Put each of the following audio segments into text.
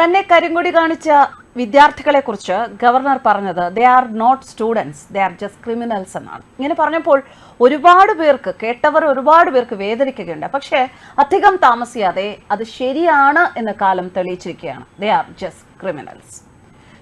തന്നെ കരിങ്കൊടി കാണിച്ച വിദ്യാർത്ഥികളെ കുറിച്ച് ഗവർണർ പറഞ്ഞത് they are not students they are just criminals എന്നാണ്. ഇങ്ങനെ പറഞ്ഞപ്പോൾ ഒരുപാട് പേർക്ക് കേട്ടവർ ഒരുപാട് പേർക്ക് വേദനിക്കുകയുണ്ട്. പക്ഷേ അധികം താമസിയാതെ അത് ശരിയാണ് എന്ന കാലം തെളിയിച്ചിരിക്കുകയാണ്. ദേ ആർ ജസ്റ്റ് ക്രിമിനൽസ്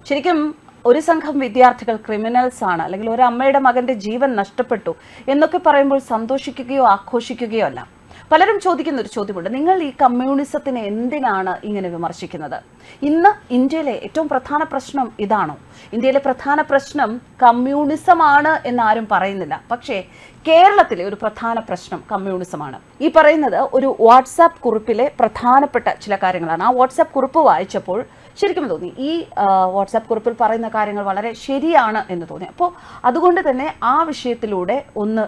ശരിക്കും ഒരു സംഘം വിദ്യാർത്ഥികൾ ക്രിമിനൽസ് ആണ്. അല്ലെങ്കിൽ ഒരു അമ്മയുടെ മകന്റെ ജീവൻ നഷ്ടപ്പെട്ടു എന്നൊക്കെ പറയുമ്പോൾ സന്തോഷിക്കുകയോ ആഘോഷിക്കുകയോ അല്ല. പലരും ചോദിക്കുന്ന ഒരു ചോദ്യമുണ്ട്. നിങ്ങൾ ഈ കമ്മ്യൂണിസത്തിനെ എന്തിനാണ് ഇങ്ങനെ വിമർശിക്കുന്നത്? ഇന്ന് ഇന്ത്യയിലെ ഏറ്റവും പ്രധാന പ്രശ്നം ഇതാണോ? ഇന്ത്യയിലെ പ്രധാന പ്രശ്നം കമ്മ്യൂണിസമാണ് എന്നാരും പറയുന്നില്ല. പക്ഷേ കേരളത്തിലെ ഒരു പ്രധാന പ്രശ്നം കമ്മ്യൂണിസമാണ്. ഈ പറയുന്നത് ഒരു വാട്സാപ്പ് കുറിപ്പിലെ പ്രധാനപ്പെട്ട ചില കാര്യങ്ങളാണ്. ആ വാട്സാപ്പ് കുറിപ്പ് വായിച്ചപ്പോൾ ശരിക്കും തോന്നി. ഈ വാട്സാപ്പ് കുറിപ്പിൽ പറയുന്ന കാര്യങ്ങൾ വളരെ ശരിയാണ് എന്ന് തോന്നി. അപ്പോൾ അതുകൊണ്ട് തന്നെ ആ വിഷയത്തിലൂടെ ഒന്ന്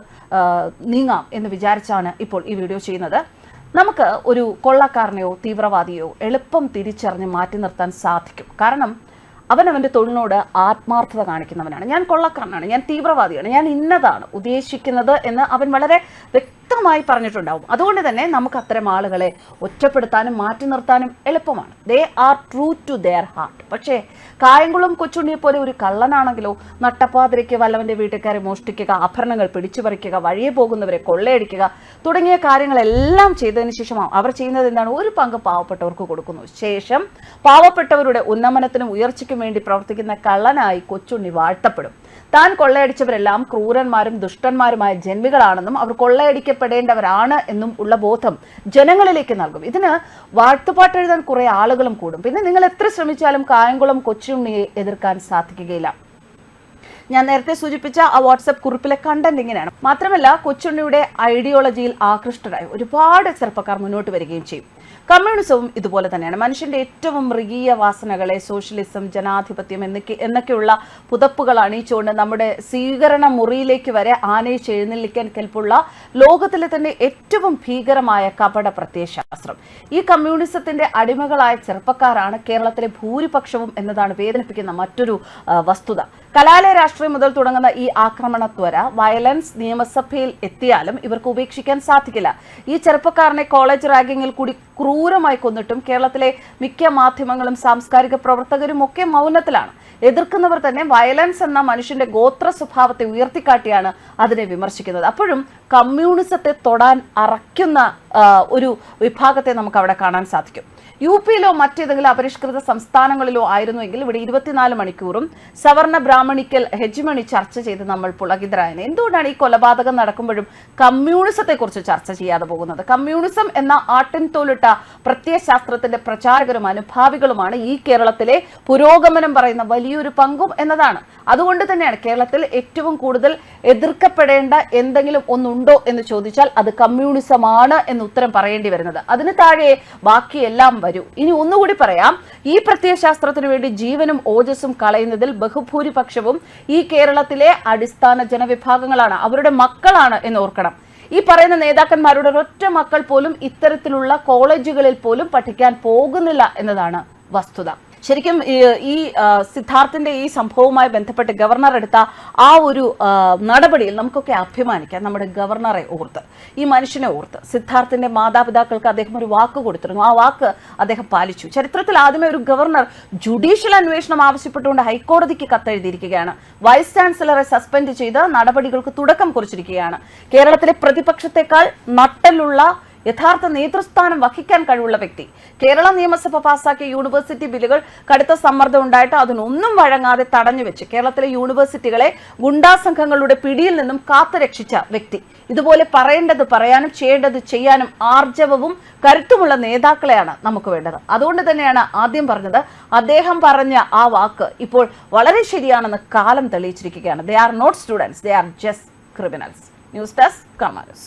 നീങ്ങാം എന്ന് വിചാരിച്ചാണ് ഇപ്പോൾ ഈ വീഡിയോ ചെയ്യുന്നത്. നമുക്ക് ഒരു കൊള്ളക്കാരനെയോ തീവ്രവാദിയോ എളുപ്പം തിരിച്ചറിഞ്ഞ് മാറ്റി നിർത്താൻ സാധിക്കും. കാരണം അവൻ അവന്റെ തൊഴിലിനോട് ആത്മാർത്ഥത കാണിക്കുന്നവനാണ്. ഞാൻ കൊള്ളക്കാരനാണ് ഞാൻ തീവ്രവാദിയാണ് ഞാൻ ഇന്നതാണ് ഉദ്ദേശിക്കുന്നത് എന്ന് അവൻ വളരെ വ്യക്തമായി പറഞ്ഞിട്ടുണ്ടാവും. അതുകൊണ്ട് തന്നെ നമുക്ക് അത്തരം ആളുകളെ ഒറ്റപ്പെടുത്താനും മാറ്റി നിർത്താനും എളുപ്പമാണ്. They are true to their heart പക്ഷേ കായംകുളം കൊച്ചുണ്ണിയെ പോലെ ഒരു കള്ളനാണെങ്കിലോ നട്ടപ്പാതിരയ്ക്ക് വല്ലവന്റെ വീട്ടുകാരെ മോഷ്ടിക്കുക ആഭരണങ്ങൾ പിടിച്ചു പറിക്കുക വഴിയെ പോകുന്നവരെ കൊള്ളയടിക്കുക തുടങ്ങിയ കാര്യങ്ങളെല്ലാം ചെയ്തതിന് ശേഷം അവർ ചെയ്യുന്നത് എന്താണ്? ഒരു പങ്ക് പാവപ്പെട്ടവർക്ക് കൊടുക്കുന്നു. ശേഷം പാവപ്പെട്ടവരുടെ ഉന്നമനത്തിനും ഉയർച്ചയ്ക്കും വേണ്ടി പ്രവർത്തിക്കുന്ന കള്ളനായി കൊച്ചുണ്ണി വാഴ്ത്തപ്പെടും. താൻ കൊള്ളയടിച്ചവരെല്ലാം ക്രൂരന്മാരും ദുഷ്ടന്മാരുമായ ജന്മികളാണെന്നും അവർ കൊള്ളയടിക്കപ്പെടേണ്ടവരാണ് എന്നും ഉള്ള ബോധം ജനങ്ങളിലേക്ക് നൽകും. ഇതിന് വാഴ്ത്തുപാട്ട് എഴുതാൻ കുറെ ആളുകളും കൂടും. പിന്നെ നിങ്ങൾ എത്ര ശ്രമിച്ചാലും കായംകുളം കൊച്ചുണ്ണിയെ എതിർക്കാൻ സാധിക്കുകയില്ല. ഞാൻ നേരത്തെ സൂചിപ്പിച്ച ആ വാട്സപ്പ് കുറിപ്പിലെ കണ്ടന്റ് ഇങ്ങനെയാണ്. മാത്രമല്ല കൊച്ചുണ്ണിയുടെ ഐഡിയോളജിയിൽ ആകൃഷ്ടരായി. ഒരുപാട് ചെറുപ്പക്കാർ മുന്നോട്ട് വരികയും ചെയ്യും. കമ്മ്യൂണിസവും ഇതുപോലെ തന്നെയാണ്. മനുഷ്യന്റെ ഏറ്റവും മൃഗീയ വാസനകളെ സോഷ്യലിസം ജനാധിപത്യം എന്നൊക്കെ എന്നൊക്കെയുള്ള പുതപ്പുകൾ അണിയിച്ചുകൊണ്ട് നമ്മുടെ സ്വീകരണ മുറിയിലേക്ക് വരെ ആനയിച്ച് എഴുന്നള്ളിക്കാൻ കെൽപ്പുള്ള ലോകത്തിലെ തന്നെ ഏറ്റവും ഭീകരമായ കപട പ്രത്യയശാസ്ത്രം. ഈ കമ്മ്യൂണിസത്തിന്റെ അടിമകളായ ചെറുപ്പക്കാരാണ് കേരളത്തിലെ ഭൂരിപക്ഷവും എന്നതാണ് വേദനിപ്പിക്കുന്ന മറ്റൊരു വസ്തുത. കലാലയ രാഷ്ട്രീയം മുതൽ തുടങ്ങുന്ന ഈ ആക്രമണത്വര വയലൻസ് നിയമസഭയിൽ എത്തിയാലും ഇവർക്ക് ഉപേക്ഷിക്കാൻ സാധിക്കില്ല. ഈ ചെറുപ്പക്കാരനെ കോളേജ് റാഗിങ്ങിൽ കൂടി ക്രൂരമായി കൊന്നിട്ടും കേരളത്തിലെ മിക്ക മാധ്യമങ്ങളും സാംസ്കാരിക പ്രവർത്തകരും ഒക്കെ മൗനത്തിലാണ്. എതിർക്കുന്നവർ തന്നെ വയലൻസ് എന്ന മനുഷ്യന്റെ ഗോത്ര സ്വഭാവത്തെ ഉയർത്തിക്കാട്ടിയാണ് അതിനെ വിമർശിക്കുന്നത്. അപ്പോഴും കമ്മ്യൂണിസത്തെ തൊടാൻ അറയ്ക്കുന്ന ഒരു വിഭാഗത്തെ നമുക്ക് അവിടെ കാണാൻ സാധിക്കും. യു പിയിലോ മറ്റേതെങ്കിലും അപരിഷ്കൃത സംസ്ഥാനങ്ങളിലോ ആയിരുന്നുവെങ്കിൽ ഇവിടെ ഇരുപത്തിനാല് മണിക്കൂറും സവർണ ബ്രാഹ്മണിക്കൽ ഹെജ്മണി ചർച്ച ചെയ്ത് നമ്മൾ പുളകിതരായനെ. എന്തുകൊണ്ടാണ് ഈ കൊലപാതകം നടക്കുമ്പോഴും കമ്മ്യൂണിസത്തെ കുറിച്ച് ചർച്ച ചെയ്യാതെ പോകുന്നത്? കമ്മ്യൂണിസം എന്ന ആട്ടിൻ തോലിട്ട പ്രത്യയശാസ്ത്രത്തിന്റെ പ്രചാരകരും അനുഭാവികളുമാണ് ഈ കേരളത്തിലെ പുരോഗമനം പറയുന്ന വലിയൊരു പങ്കും എന്നതാണ്. അതുകൊണ്ട് തന്നെയാണ് കേരളത്തിൽ ഏറ്റവും കൂടുതൽ എതിർക്കപ്പെടേണ്ട എന്തെങ്കിലും ഒന്നുണ്ടോ എന്ന് ചോദിച്ചാൽ അത് കമ്മ്യൂണിസമാണ് എന്ന് ഉത്തരം പറയേണ്ടി വരുന്നത്. അതിന് താഴെ ബാക്കിയെല്ലാം വരൂ. ഇനി ഒന്നുകൂടി പറയാം. ഈ പ്രത്യയശാസ്ത്രത്തിനു വേണ്ടി ജീവനും ഓജസ്സും കളയുന്നതിൽ ബഹുഭൂരിപക്ഷവും ഈ കേരളത്തിലെ അടിസ്ഥാന ജനവിഭാഗങ്ങളാണ്. അവരുടെ മക്കളാണ് എന്ന് ഓർക്കണം. ഈ പറയുന്ന നേതാക്കന്മാരുടെ ഒരൊറ്റ മക്കൾ പോലും ഇത്തരത്തിലുള്ള കോളേജുകളിൽ പോലും പഠിക്കാൻ പോകുന്നില്ല എന്നതാണ് വസ്തുത. ശരിക്കും ഈ- സിദ്ധാർത്ഥിന്റെ ഈ സംഭവവുമായി ബന്ധപ്പെട്ട് ഗവർണർ എടുത്ത ആ ഒരു നടപടിയിൽ നമുക്കൊക്കെ അഭിമാനിക്കാം നമ്മുടെ ഗവർണറെ ഓർത്ത് ഈ മനുഷ്യനെ ഓർത്ത്. സിദ്ധാർത്ഥിന്റെ മാതാപിതാക്കൾക്ക് അദ്ദേഹം ഒരു വാക്ക് കൊടുത്തിരുന്നു. ആ വാക്ക് അദ്ദേഹം പാലിച്ചു. ചരിത്രത്തിൽ ആദ്യമേ ഒരു ഗവർണർ ജുഡീഷ്യൽ അന്വേഷണം ആവശ്യപ്പെട്ടുകൊണ്ട് ഹൈക്കോടതിക്ക് കത്തെഴുതിയിരിക്കുകയാണ്. വൈസ് ചാൻസലറെ സസ്പെൻഡ് ചെയ്ത് നടപടികൾക്ക് തുടക്കം കുറിച്ചിരിക്കുകയാണ്. കേരളത്തിലെ പ്രതിപക്ഷത്തെക്കാൾ നട്ടലുള്ള യഥാർത്ഥ നേതൃസ്ഥാനം വഹിക്കാൻ കഴിവുള്ള വ്യക്തി. കേരള നിയമസഭ പാസാക്കിയ യൂണിവേഴ്സിറ്റി ബില്ലുകൾ കടുത്ത സമ്മർദ്ദം ഉണ്ടായിട്ട് അതിനൊന്നും വഴങ്ങാതെ തടഞ്ഞു വെച്ച് കേരളത്തിലെ യൂണിവേഴ്സിറ്റികളെ ഗുണ്ടാ സംഘങ്ങളുടെ പിടിയിൽ നിന്നും കാത്തുരക്ഷിച്ച വ്യക്തി. ഇതുപോലെ പറയേണ്ടത് പറയാനും ചെയ്യേണ്ടത് ചെയ്യാനും ആർജവവും കരുത്തുമുള്ള നേതാക്കളെയാണ് നമുക്ക് വേണ്ടത്. അതുകൊണ്ട് തന്നെയാണ് ആദ്യം പറഞ്ഞത് അദ്ദേഹം പറഞ്ഞ ആ വാക്ക് ഇപ്പോൾ വളരെ ശരിയാണെന്ന് കാലം തെളിയിച്ചിരിക്കുകയാണ്. They are not students they are just criminals news desk കമാനസ്